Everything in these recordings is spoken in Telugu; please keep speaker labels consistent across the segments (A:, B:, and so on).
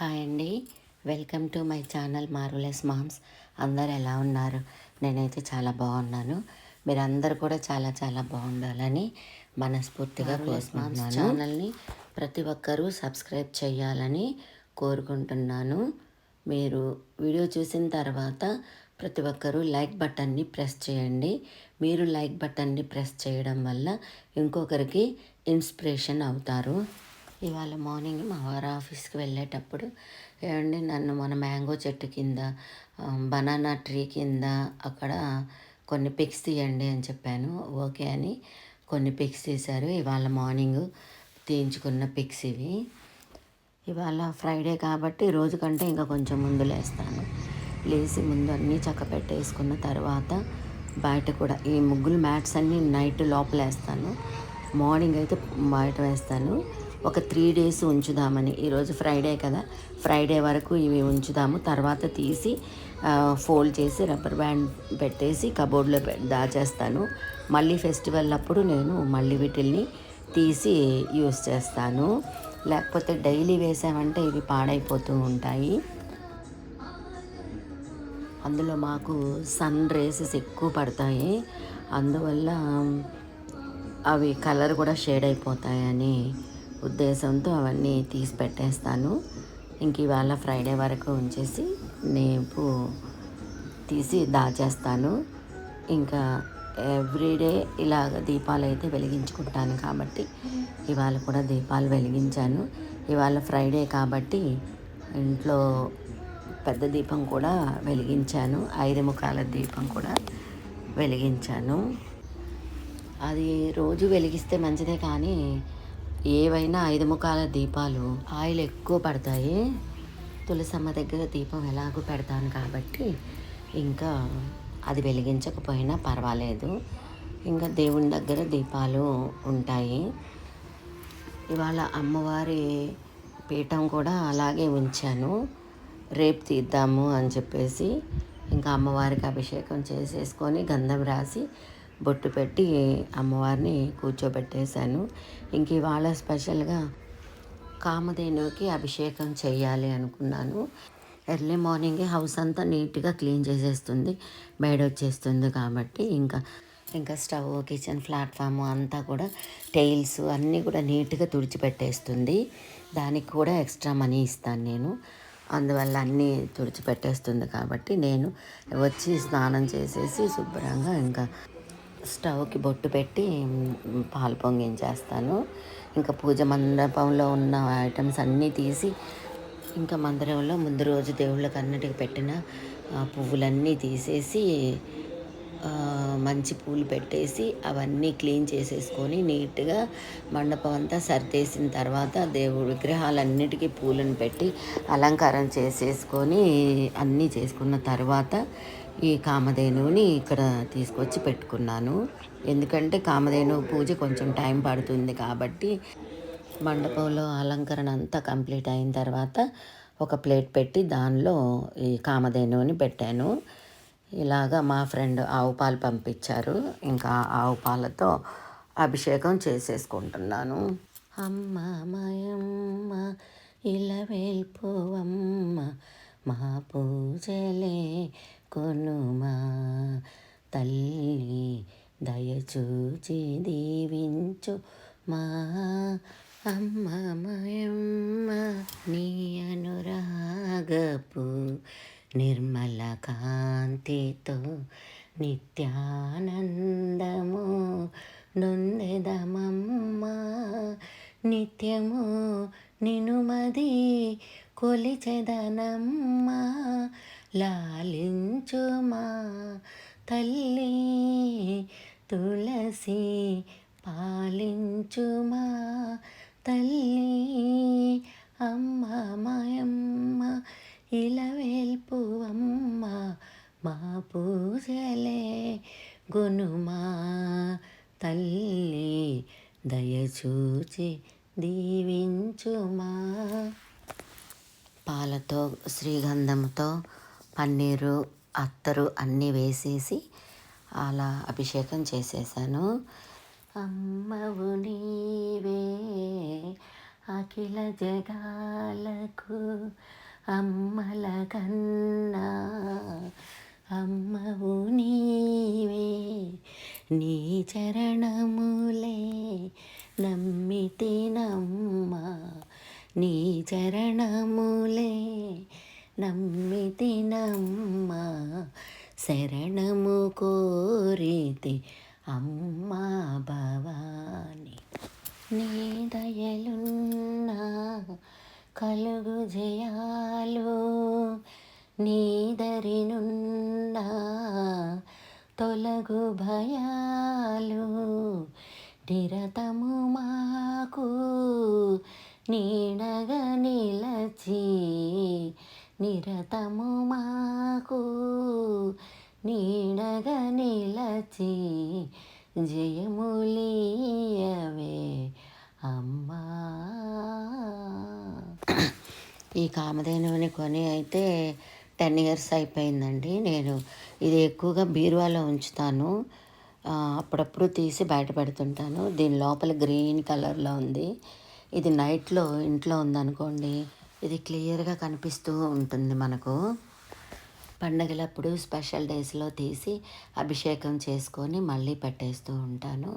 A: హాయ్ అండి. Welcome to my channel marvellous moms. అందరు ఎలా ఉన్నారు? నేనైతే చాలా బాగున్నాను. మీరందరూ కూడా చాలా చాలా బాగుండాలని మనస్ఫూర్తిగా కోరుకుంటున్నాను. ఛానల్ని ప్రతి ఒక్కరూ సబ్స్క్రైబ్ చేయాలని కోరుకుంటున్నాను. మీరు వీడియో చూసిన తర్వాత ప్రతి ఒక్కరూ లైక్ బటన్ని ప్రెస్ చేయండి. మీరు లైక్ బటన్ని ప్రెస్ చేయడం వల్ల ఇంకొకరికి ఇన్స్పిరేషన్ అవుతారు. ఇవాళ మార్నింగ్ మా వారు ఆఫీస్కి వెళ్ళేటప్పుడు ఏమండి నన్ను మన మ్యాంగో చెట్టు కింద బనానా ట్రీ కింద అక్కడ కొన్ని పిక్స్ తీయండి అని చెప్పాను. ఓకే అని కొన్ని పిక్స్ తీశారు. ఇవాళ మార్నింగ్ తీయించుకున్న పిక్స్ ఇవి. ఇవాళ ఫ్రైడే కాబట్టి రోజు కంటే ఇంకా కొంచెం ముందు లేస్తాను. లేచి ముందు అన్నీ చక్క పెట్టేసుకున్న తర్వాత బయట కూడా ఈ ముగ్గులు మ్యాట్స్ అన్నీ నైట్ లోపలేస్తాను. మార్నింగ్ అయితే బయట వేస్తాను. ఒక త్రీ డేస్ ఉంచుదామని. ఈరోజు ఫ్రైడే కదా. ఫ్రైడే వరకు ఇవి ఉంచుదాము. తర్వాత తీసి ఫోల్డ్ చేసి రబ్బర్ బ్యాండ్ పెట్టేసి కబోర్డ్లో దాచేస్తాను. మళ్ళీ ఫెస్టివల్ అప్పుడు నేను మళ్ళీ వీటిల్ని తీసి యూస్ చేస్తాను. లేకపోతే డైలీ వేసామంటే ఇవి పాడైపోతూ ఉంటాయి. అందులో మాకు సన్ రేసెస్ ఎక్కువ పడతాయి. అందువల్ల అవి కలర్ కూడా షేడ్ అయిపోతాయని ఉద్దేశంతో అవన్నీ తీసి పెట్టేస్తాను. ఇంక ఇవాళ ఫ్రైడే వరకు ఉంచేసి నేపు తీసి దాచేస్తాను. ఇంకా ఎవ్రీడే ఇలాగ దీపాలు అయితే వెలిగించుకుంటాను కాబట్టి ఇవాళ కూడా దీపాలు వెలిగించాను. ఇవాళ ఫ్రైడే కాబట్టి ఇంట్లో పెద్ద దీపం కూడా వెలిగించాను. ఐదు ముఖాల దీపం కూడా వెలిగించాను. అది రోజు వెలిగిస్తే మంచిదే కానీ ఏవైనా ఐదు ముఖాల దీపాలు ఆయిల్ ఎక్కువ పడతాయి. తులసమ్మ దగ్గర దీపం ఎలాగో పెడతాను కాబట్టి ఇంకా అది వెలిగించకపోయినా పర్వాలేదు. ఇంకా దేవుని దగ్గర దీపాలు ఉంటాయి. ఇవాళ అమ్మవారి పీఠం కూడా అలాగే ఉంచాను. రేపు తీద్దాము అని చెప్పేసి ఇంకా అమ్మవారికి అభిషేకం చేసేసుకొని గంధం రాసి బొట్టు పెట్టి అమ్మవారిని కూర్చోబెట్టేశాను. ఇంక ఇవాళ స్పెషల్గా కామధేనుకి అభిషేకం చేయాలి అనుకున్నాను. ఎర్లీ మార్నింగే హౌస్ అంతా నీట్గా క్లీన్ చేసేస్తుంది. బయట వచ్చేస్తుంది కాబట్టి ఇంకా ఇంకా స్టవ్ కిచెన్ ప్లాట్ఫామ్ అంతా కూడా టైల్స్ అన్నీ కూడా నీట్గా తుడిచిపెట్టేస్తుంది. దానికి కూడా ఎక్స్ట్రా మనీ ఇస్తాను నేను. అందువల్ల అన్నీ తుడిచిపెట్టేస్తుంది కాబట్టి నేను వచ్చి స్నానం చేసేసి శుభ్రంగా ఇంకా స్టవ్కి బొట్టు పెట్టి పాలు పొంగించేస్తాను. ఇంకా పూజ మండపంలో ఉన్న ఐటమ్స్ అన్నీ తీసి ఇంకా మందిరంలో ముందు రోజు దేవుళ్ళకి అన్నిటికి పెట్టిన పువ్వులన్నీ తీసేసి మంచి పూలు పెట్టేసి అవన్నీ క్లీన్ చేసేసుకొని నీట్గా మండపం అంతా సర్దేసిన తర్వాత దేవుడి విగ్రహాలన్నిటికీ పూలను పెట్టి అలంకారం చేసేసుకొని అన్నీ చేసుకున్న తర్వాత ఈ కామధేనువుని ఇక్కడ తీసుకొచ్చి పెట్టుకున్నాను. ఎందుకంటే కామధేనువు పూజ కొంచెం టైం పడుతుంది కాబట్టి మండపంలో అలంకరణ అంతా కంప్లీట్ అయిన తర్వాత ఒక ప్లేట్ పెట్టి దానిలో ఈ కామధేనువుని పెట్టాను. ఇలాగా మా ఫ్రెండ్ ఆవు పాలు పంపించారు. ఇంకా ఆవు పాలతో అభిషేకం చేసేసుకుంటున్నాను. అమ్మ మాయమ్మ ఇలా వెళ్ళిపోవమ్మ మా పూజలే కొనుమా. తల్లి దయచూచి దీవించు మా అమ్మ మయమ్మ నీ అనురాగపు నిర్మల కాంతితో నిత్యానందము నొందెదమమ్మ. నిత్యము నినుమది కొలిచెదనమ్మా. లాలించుమా తల్లి తులసి పాలించుమా తల్లి అమ్మ. గునుమా తల్లి దయచూచి దీవించుమా. పాలతో శ్రీగంధంతో పన్నీరు అత్తరు అన్నీ వేసేసి అలా అభిషేకం చేసేసాను. అమ్మవు నీవే అఖిల జగాలకు అమ్మల కన్నా అమ్మవు నీవే నీ చరణములే నమ్మితినమ్మ నీ చరణములే నమ్మితి నమ్మ. శరణము కోరితే అమ్మా భవాని. నీ దయలున్నా కలుగు జయాలు నీదరినుండా తొలగు భయాలు నిరతము మాకు నీడగా నిలచి నిరతము మాకు నీడగా నిలచి జయములీయవే అమ్మా. ఈ కామధేనువుని కొని అయితే టెన్ ఇయర్స్ అయిపోయిందండి. నేను ఇది ఎక్కువగా బీరువాలో ఉంచుతాను. అప్పుడప్పుడు తీసి బయట పెడుతుంటాను. దీని లోపల గ్రీన్ కలర్లో ఉంది. ఇది నైట్లో ఇంట్లో ఉందనుకోండి ఇది క్లియర్గా కనిపిస్తూ ఉంటుంది మనకు. పండగలప్పుడు స్పెషల్ డేస్లో తీసి అభిషేకం చేసుకొని మళ్ళీ పెట్టేస్తూ ఉంటాను.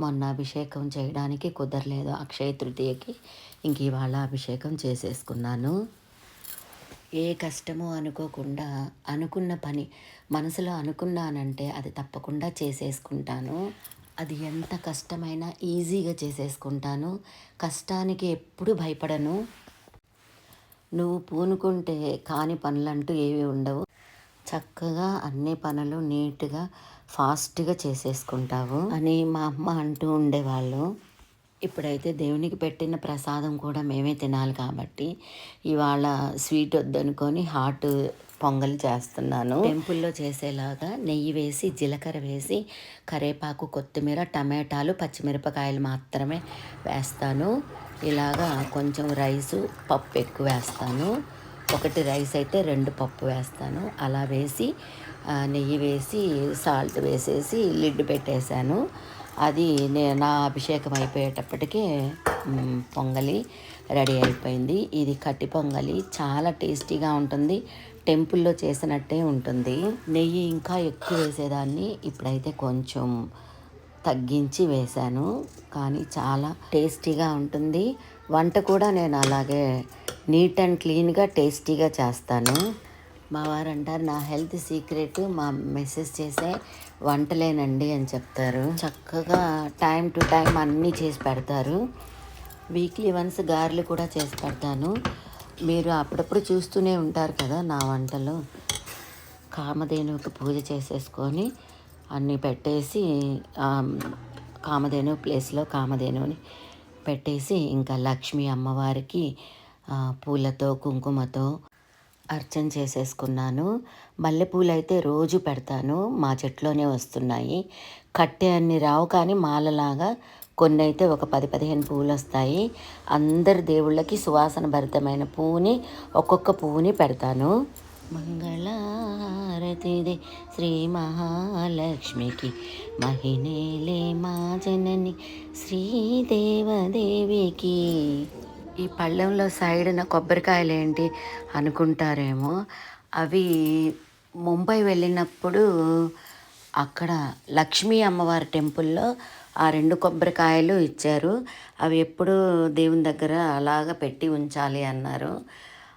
A: మొన్న అభిషేకం చేయడానికి కుదరలేదు. అక్షయ తృతీయకి ఇంక ఇవాళ అభిషేకం చేసేసుకున్నాను. ఏ కష్టమో అనుకోకుండా అనుకున్న పని మనసులో అనుకున్నానంటే అది తప్పకుండా చేసేసుకుంటాను. అది ఎంత కష్టమైనా ఈజీగా చేసేసుకుంటాను. కష్టానికి ఎప్పుడు భయపడను. నువ్వు పూనుకుంటే కాని పనులంటూ ఏవి ఉండవు. చక్కగా అన్ని పనులు నీట్గా ఫాస్ట్గా చేసేసుకుంటావు అని మా అమ్మ అంటూ ఉండేవాళ్ళు. ఇప్పుడైతే దేవునికి పెట్టిన ప్రసాదం కూడా మేమే తినాలి కాబట్టి ఇవాళ స్వీట్ వద్దనుకొని హాట్ పొంగల్ చేస్తున్నాను. టెంపుల్లో చేసేలాగా నెయ్యి వేసి జీలకర్ర వేసి కరేపాకు కొత్తిమీర టమాటాలు పచ్చిమిరపకాయలు మాత్రమే వేస్తాను. ఇలాగా కొంచెం రైసు పప్పు ఎక్కువ వేస్తాను. ఒకటి రైస్ అయితే రెండు పప్పు వేస్తాను. అలా వేసి నెయ్యి వేసి సాల్ట్ వేసేసి లిడ్ పెట్టేశాను. అది నే నా అభిషేకం అయిపోయేటప్పటికే పొంగలి రెడీ అయిపోయింది. ఇది కట్టి పొంగలి చాలా టేస్టీగా ఉంటుంది. టెంపుల్లో చేసినట్టే ఉంటుంది. నెయ్యి ఇంకా ఎక్కువ వేసేదాన్ని. ఇప్పుడైతే కొంచెం తగ్గించి వేశాను. కానీ చాలా టేస్టీగా ఉంటుంది. వంట కూడా నేను అలాగే నీట్ అండ్ క్లీన్గా టేస్టీగా చేస్తాను. మా వారు అంటారు నా హెల్త్ సీక్రెట్ మా మెసేజ్ చేసే వంటలేనండి అని చెప్తారు. చక్కగా టైం టు టైం అన్నీ చేసి పెడతారు. వీక్లీ వన్స్ గారెలు కూడా చేసి పెడతాను. మీరు అప్పుడప్పుడు చూస్తూనే ఉంటారు కదా నా వంటలు. కామధేనువుకి పూజ చేసేసుకొని అన్నీ పెట్టేసి కామధేను ప్లేస్లో కామధేనువుని పెట్టేసి ఇంకా లక్ష్మీ అమ్మవారికి పూలతో కుంకుమతో అర్చన చేసేసుకున్నాను. మల్లెపూలు అయితే రోజు పెడతాను. మా చెట్లోనే వస్తున్నాయి. కట్టె అన్ని రావు కానీ మాలలాగా కొన్ని అయితే ఒక పది పదిహేను పువ్వులు వస్తాయి అందరి దేవుళ్ళకి సువాసన భరితమైన పువ్వుని ఒక్కొక్క పువ్వుని పెడతాను. మంగళారతిదే శ్రీ మహాలక్ష్మికి మహినేలే మా జనని శ్రీదేవదేవికి ఈ పళ్ళెంలో సైడ్న కొబ్బరికాయలు ఏంటి అనుకుంటారేమో. అవి ముంబై వెళ్ళినప్పుడు అక్కడ లక్ష్మీ అమ్మవారి టెంపుల్లో ఆ రెండు కొబ్బరికాయలు ఇచ్చారు. అవి ఎప్పుడు దేవుని దగ్గర అలాగ పెట్టి ఉంచాలి అన్నారు.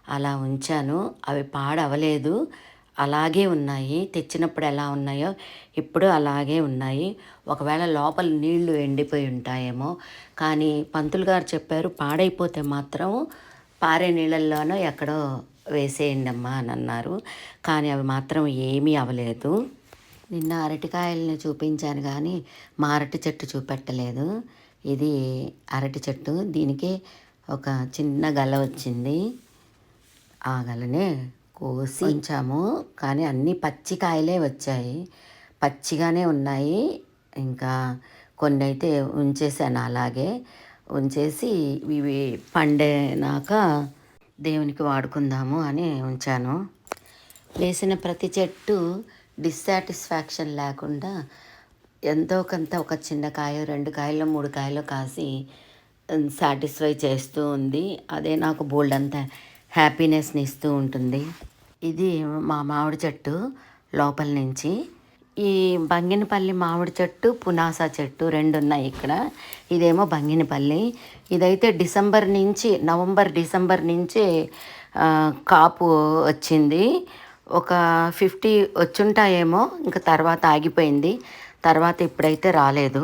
A: అలా ఉంచాను. అవి పాడవలేదు. అలాగే ఉన్నాయి. తెచ్చినప్పుడు ఎలా ఉన్నాయో ఇప్పుడు అలాగే ఉన్నాయి. ఒకవేళ లోపల నీళ్ళు ఎండిపోయి ఉంటాయేమో. కానీ పంతులు గారు చెప్పారు పాడైపోతే మాత్రం పారే నీళ్ళల్లోనో ఎక్కడో వేసేయండి అమ్మా అని అన్నారు. కానీ అవి మాత్రం ఏమీ అవ్వలేదు. నిన్న అరటికాయలను చూపించాను కానీ మా అరటి చెట్టు చూపెట్టలేదు. ఇది అరటి చెట్టు. దీనికి ఒక చిన్న గల వచ్చింది. ఆ గలనే కోసి ఉంచాము. కానీ అన్ని పచ్చి కాయలే వచ్చాయి. పచ్చిగానే ఉన్నాయి. ఇంకా కొన్ని అయితే ఉంచేసాను అలాగే. ఉంచేసి ఇవి పండినాక దేవునికి వాడుకుందాము అని ఉంచాను. వేసిన ప్రతి చెట్టు డిస్సాటిస్ఫాక్షన్ లేకుండా ఎంతో కొంత ఒక చిన్న కాయ రెండు కాయలు మూడు కాయలు కాసి సాటిస్ఫై చేస్తూ ఉంది. అదే నాకు బోల్డ్ అంత హ్యాపీనెస్ని ఇస్తూ ఉంటుంది. ఇది మా మామిడి చెట్టు లోపల నుంచి. ఈ బంగినపల్లి మామిడి చెట్టు పునాస చెట్టు రెండు ఉన్నాయి ఇక్కడ. ఇదేమో బంగినపల్లి. ఇదైతే డిసెంబర్ నుంచి నవంబర్ డిసెంబర్ నుంచి కాపు వచ్చింది. ఒక ఫిఫ్టీ వచ్చుంటాయేమో ఇంకా తర్వాత ఆగిపోయింది. తర్వాత ఇప్పుడైతే రాలేదు.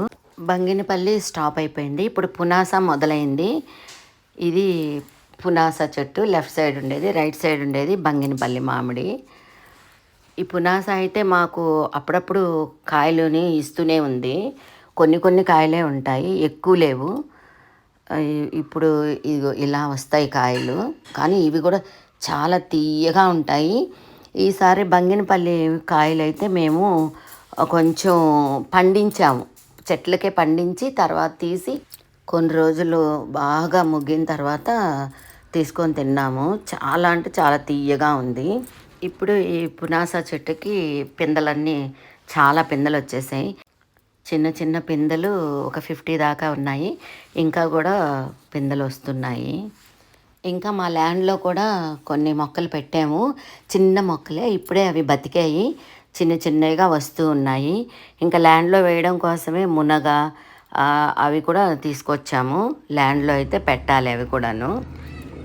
A: బంగినపల్లి స్టాప్ అయిపోయింది. ఇప్పుడు పునాస మొదలైంది. ఇది పునాస చెట్టు లెఫ్ట్ సైడ్ ఉండేది రైట్ సైడ్ ఉండేది బంగినపల్లి మామిడి. ఈ పునాస అయితే మాకు అప్పుడప్పుడు కాయలుని ఇస్తూనే ఉంది. కొన్ని కొన్ని కాయలే ఉంటాయి ఎక్కువ లేవు. ఇప్పుడు ఇలా వస్తాయి కాయలు. కానీ ఇవి కూడా చాలా తీయగా ఉంటాయి. ఈసారి బంగినపల్లి కాయలు అయితే మేము కొంచెం పండించాము. చెట్లకే పండించి తర్వాత తీసి కొన్ని రోజులు బాగా ముగ్గిన తర్వాత తీసుకొని తిన్నాము. చాలా అంటే చాలా తీయగా ఉంది. ఇప్పుడు ఈ పునాస చెట్టుకి పిందెలన్నీ చాలా పిందెలు వచ్చేసాయి చిన్న చిన్న పిందెలు ఒక ఫిఫ్టీ దాకా ఉన్నాయి. ఇంకా కూడా పిందెలు వస్తున్నాయి ఇంకా మా ల్యాండ్లో కూడా కొన్ని మొక్కలు పెట్టాము. చిన్న మొక్కలే ఇప్పుడే అవి బతికాయి. చిన్న చిన్నగా వస్తూ ఉన్నాయి. ఇంకా ల్యాండ్లో వేయడం కోసమే మునగ అవి కూడా తీసుకొచ్చాము. ల్యాండ్లో అయితే పెట్టాలి అవి కూడాను.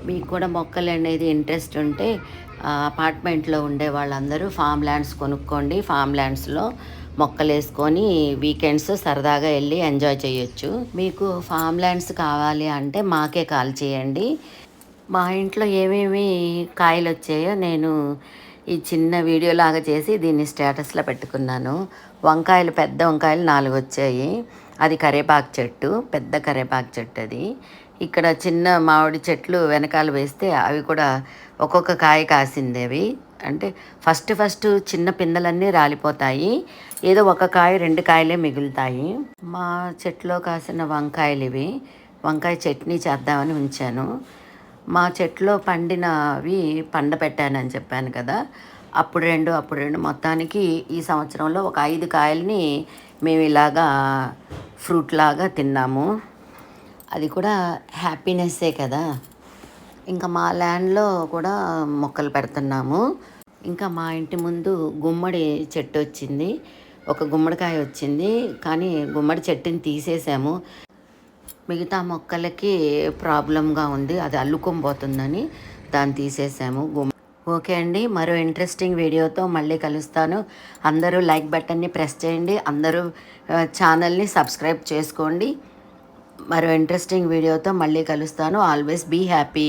A: మీకు కూడా మొక్కలు అనేది ఇంట్రెస్ట్ ఉంటే అపార్ట్మెంట్లో ఉండే వాళ్ళందరూ ఫామ్ ల్యాండ్స్ కొనుక్కోండి. ఫామ్ ల్యాండ్స్లో మొక్కలు వేసుకొని వీకెండ్స్ సరదాగా వెళ్ళి ఎంజాయ్ చేయొచ్చు. మీకు ఫామ్ ల్యాండ్స్ కావాలి అంటే మాకే కాల్ చేయండి. మా ఇంట్లో ఏమేమి కాయలు వచ్చాయో నేను ఈ చిన్న వీడియో లాగా చేసి దీన్ని స్టేటస్లో పెట్టుకున్నాను. వంకాయలు పెద్ద వంకాయలు నాలుగు వచ్చాయి. అది కరేపాకు చెట్టు పెద్ద కరేపాకు చెట్టు అది. ఇక్కడ చిన్న మామిడి చెట్లు వెనకాల వేస్తే అవి కూడా ఒక్కొక్క కాయ కాసింది అవి. అంటే ఫస్ట్ ఫస్ట్ చిన్న పిందెలన్నీ రాలిపోతాయి. ఏదో ఒక కాయ రెండు కాయలే మిగులుతాయి. మా చెట్లో కాసిన వంకాయలు ఇవి. వంకాయ చట్నీ చేద్దామని ఉంచాను. మా చెట్లో పండినవి పండ పెట్టానని చెప్పాను కదా. అప్పుడు రెండు అప్పుడు రెండు. మొత్తానికి ఈ సంవత్సరంలో ఒక ఐదు కాయల్ని మేము ఇలాగా ఫ్రూట్ లాగా తిన్నాము. అది కూడా హ్యాపీనెస్సే కదా. ఇంకా మా ల్యాండ్లో కూడా మొక్కలు పెడుతున్నాము. ఇంకా మా ఇంటి ముందు గుమ్మడి చెట్టు వచ్చింది. ఒక గుమ్మడికాయ వచ్చింది. కానీ గుమ్మడి చెట్టుని తీసేసాము. మిగతా మొక్కలకి ప్రాబ్లంగా ఉంది. అది అల్లుకొని పోతుందని దాన్ని తీసేసాము. గుమ్మ ఓకే అండి. మరో ఇంట్రెస్టింగ్ వీడియోతో మళ్ళీ కలుస్తాను. అందరూ లైక్ బటన్ని ప్రెస్ చేయండి. అందరూ ఛానల్ని సబ్స్క్రైబ్ చేసుకోండి. మరో ఇంట్రెస్టింగ్ వీడియోతో మళ్ళీ కలుస్తాను. Always be happy